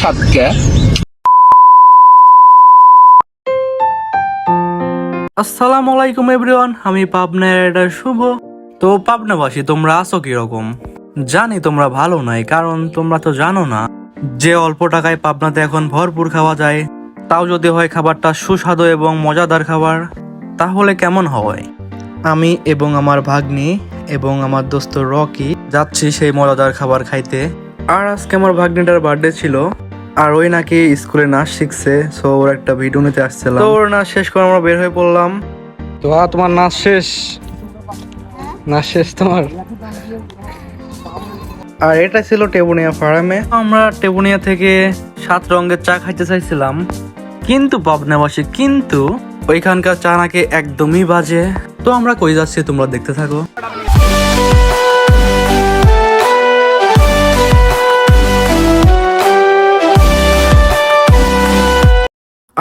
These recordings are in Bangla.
সাতকে আসসালামু আলাইকুম এভরিওয়ান। আমি পাবনার এটা শুভ। তো পাবনাবাসী তোমরা আছো কীরকম? জানি তোমরা ভালো নাই কারণ তোমরা তো জানো না যে অল্প টাকায় পাবনাতে এখন ভরপুর খাওয়া যায়। তাও যদি হয় খাবারটা সুস্বাদু এবং মজাদার খাবার তাহলে কেমন হয়? আমি এবং আমার ভাগ্নি এবং আমার দোস্ত রকি যাচ্ছি সেই মজাদার খাবার খাইতে। আর আজকে আমার ভাগ্নিটার বার্থডে ছিল, আর ওই নাকি স্কুলে নাচ শিখছে সো ওর একটা ভিডিও নিতে আসছিলাম। তো ওর নাচ শেষ করে আমরা বের হয়ে পড়লাম। তো তোমার নাচ শেষ? নাচ শেষ তোমার? আর এটা ছিল টেবুনিয়া ফার্মে। আমরা টেবুনিয়া থেকে সাত রঙের চা খাইতে চাইছিলাম। কিন্তু পাবনাবাসী কিন্তু ওইখানকার চা নাকি একদমই বাজে। তো আমরা কই যাচ্ছি তোমরা দেখতে থাকো।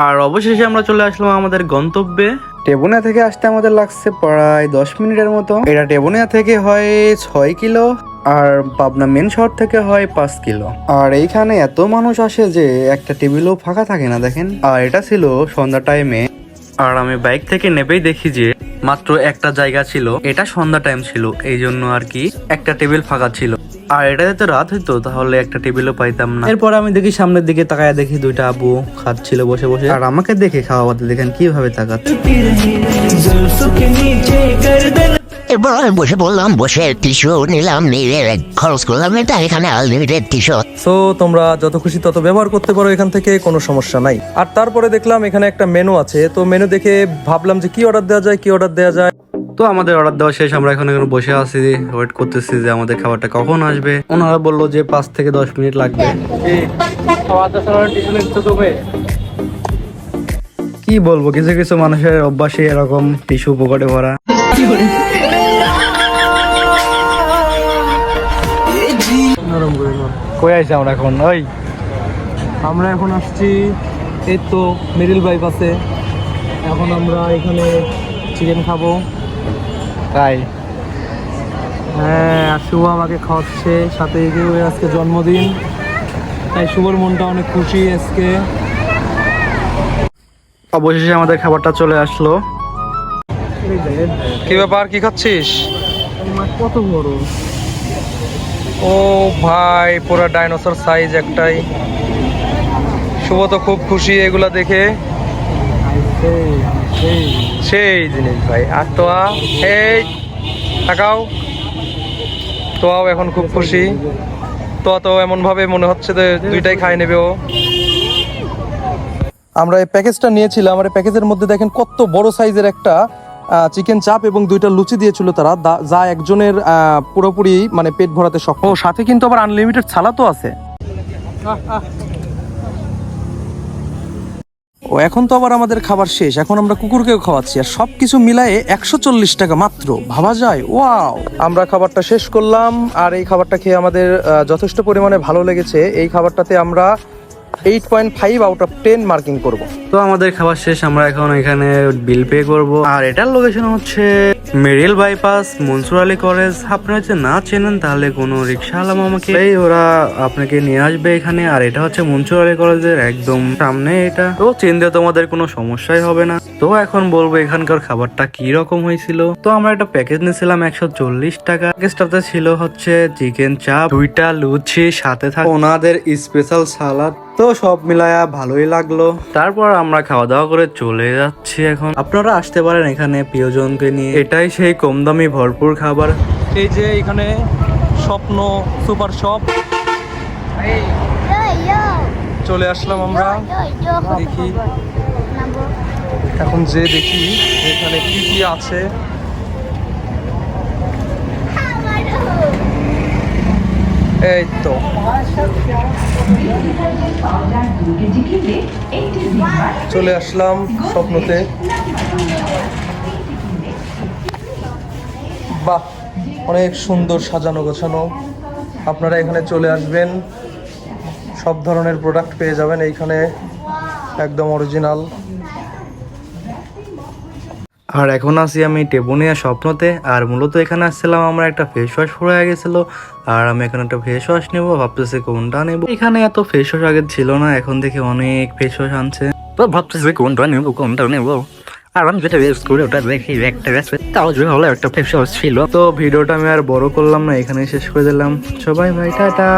আর অবশেষে আমরা চলে আসলাম আমাদের গন্তব্যে। টেবুনিয়া থেকে আসতে আমাদের লাগছে প্রায় দশ মিনিটের মতো। এটা টেবুনিয়া থেকে হয় ছয় কিলো আর পাবনা মেন শহর থেকে হয় পাঁচ কিলো। আর এইখানে এত মানুষ আসে যে একটা টেবিলও ফাঁকা থাকে না, দেখেন। আর এটা ছিল সন্ধ্যা টাইমে। আর আমি বাইক থেকে নেবেই দেখি যে মাত্র একটা জায়গা ছিল, এটা সন্ধ্যা টাইম ছিল এই জন্য আর কি একটা টেবিল ফাঁকা ছিল। আর এটা যদি রাত হইতো তাহলে একটা টেবিলও পাইতাম না। এরপর আমি দেখি সামনের দিকে তাকায় দেখি দুইটা আবু খাচ্ছিল বসে বসে। আর আমাকে দেখে খাওয়াতে দেখেন কীভাবে তাকাচ্ছে। এরপর আমি বসে পড়লাম বসে টিস্যু নিলাম নিয়ে খরচ করলাম এটা এখানে আনলিমিটেড টিস্যু সো তোমরা যত খুশি তত ব্যবহার করতে পারো এখান থেকে কোনো সমস্যা নাই। আর তারপরে দেখলাম এখানে একটা মেনু আছে তো মেনু দেখে ভাবলাম যে কি অর্ডার দেওয়া যায় কি অর্ডার দেওয়া যায়। তো আমাদের অর্ডার দেওয়া শেষ আমরা এখন এখানে বসে আছি ওয়েট করতেছি যে আমাদের খাবারটা কখন আসবে। ওনারা বলল যে পাঁচ থেকে দশ মিনিট লাগবে। কি বলব কিছু কিছু মানুষের অভ্যাসে এরকম টিস্যু পকেটে ভরা। কই আইছে আমরা এখন? ওই। আমরা এখন আসছি এই তো মিডিল বাইপাসে এখন আমরা এখানে চিকেন খাব। তাই। হ্যাঁ আর শুভ আমাকে খাওয়াচ্ছে সাথে আজকে জন্মদিন। তাই শুভর মনটা অনেক খুশি আজকে। অবশেষে আমাদের খাবারটা চলে আসলো। কি ব্যাপার কি খাচ্ছিস? কত বড়? ও ভাই পুরো ডাইনোসর সাইজ একটাই। শুভ তো খুব খুশি এগুলা দেখে। সেই জিনিস ভাই। আর তোয়া এই তাকাও। তোয়াও এখন খুব খুশি। তোয়া তো এমন ভাবে মনে হচ্ছে যে দুইটাই খাই নেবে ও। আমরা এই প্যাকেজটা নিয়েছিলাম আর এই প্যাকেজের মধ্যে দেখেন কত বড় সাইজের একটা চিকেন চাপ এবং দুইটা লুচি দিয়েছিল তারা যা একজনের আহ, পুরোপুরি মানে পেট ভরাতে সক্ষম। সাথে কিন্তু আবার আনলিমিটেড ছালাতো আছে। ও এখন তো আবার আমাদের খাবার শেষ। এখন আমরা কুকুরকেও খাওয়াচ্ছি আর সবকিছু মিলায়ে একশো চল্লিশ টাকা মাত্র। ভাবা যায়? ওয়াও! আমরা খাবারটা শেষ করলাম আর এই খাবারটা খেয়ে আমাদের যথেষ্ট পরিমাণে ভালো লেগেছে। এই খাবারটাতে আমরা eight point five out of ten marking করব। তো আমাদের খাবার শেষ আমরা এখন এখানে বিল পে করব। আর এটার লোকেশন হচ্ছে মেরিল বাইপাস, মনসুর আলী কলেজ। আপনি হচ্ছে না চেনেন, তাহলে কোনো রিক্সাওয়ালা মামাকে এই ওরা আপনাকে নিয়ে আসবে এখানে, আর এটা হচ্ছে মনসুর আলী কলেজের একদম সামনে এটা। তো চিনতে তোমাদের কোনো সমস্যাই হবে না। তো এখন বলব এখানকার খাবারটা কি রকম হয়েছিল। তো আমরা একটা প্যাকেজ নিয়েছিলাম একশো চল্লিশ টাকা। প্যাকেজটাতে ছিল হচ্ছে চিকেন চাপ, দুইটা লুচি, সাথে থাকে ওনাদের স্পেশাল সালাদ তো সব মিলায়া ভালোই লাগল। তারপর আমরা খাওয়া দাওয়া করে চলে যাচ্ছি এখন। আপনারা আসতে পারেন এখানে প্রিয়জনকে নিয়ে। এটাই সেই কম দামি ভরপুর খাবার। এই যে এখানে স্বপ্ন সুপার শপ। চলে আসলাম আমরা। দেখি। এখন যে দেখি, এখানে কি কি আছে। এই তো। চলে আসলাম স্বপ্নতে। বাহ অনেক সুন্দর সাজানো গোছানো। আপনারা এখানে চলে আসবেন সব ধরনের প্রোডাক্ট পেয়ে যাবেন এইখানে একদম অরিজিনাল আর এখন আছি আমি টেবুনিয়া স্বপ্নতে আর মূলত এখানে আসছিলাম আমার একটা ফেস ওয়াশ হয়ে গেছিল আর আমি এখানে একটা ফেস ওয়াশ নেব ভাবতেছি কোনটা নেব। এখানে এত ফেস ওয়াশ আগে ছিল না এখন দেখি অনেক ফেস ওয়াশ আনছে। তো ভাবতেছি কোনটা নেব কোনটা নেব। আর আমি যেটা বেস্ট করে ওটা দেখি একটা বেস্ট তাও যে হলো একটা ফেস ওয়াশ ছিল। তো ভিডিওটা আমি আর বড় করলাম না এখানে শেষ করে দিলাম। সবাই ভাই টাটা।